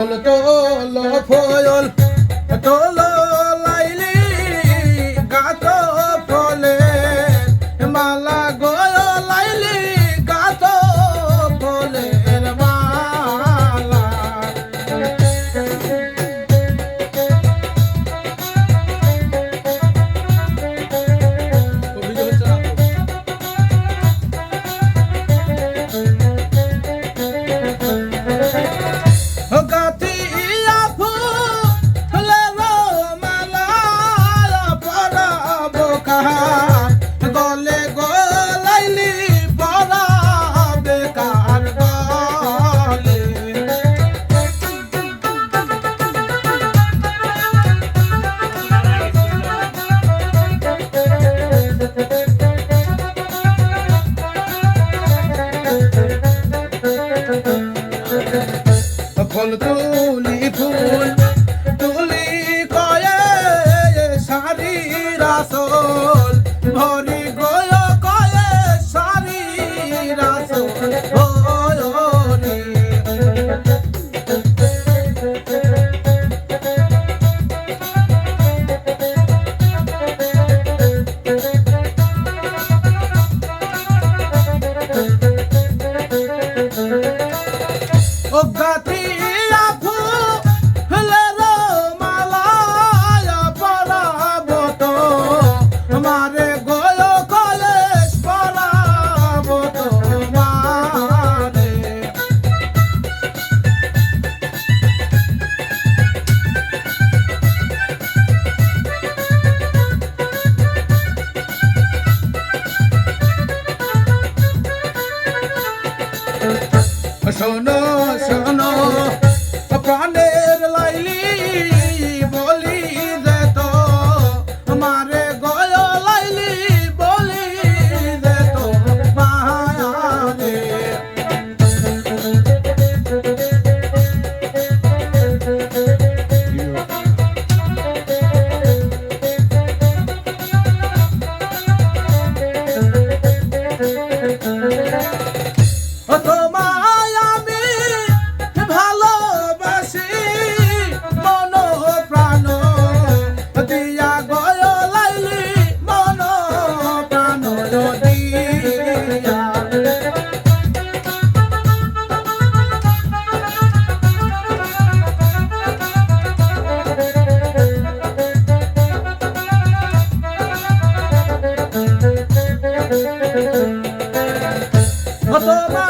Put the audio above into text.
Tolo, tolo, foyol, tolo. যখন তুলি ফুল তুলি কয়ে শাড়ি রাসল ভরি শোনো Hello,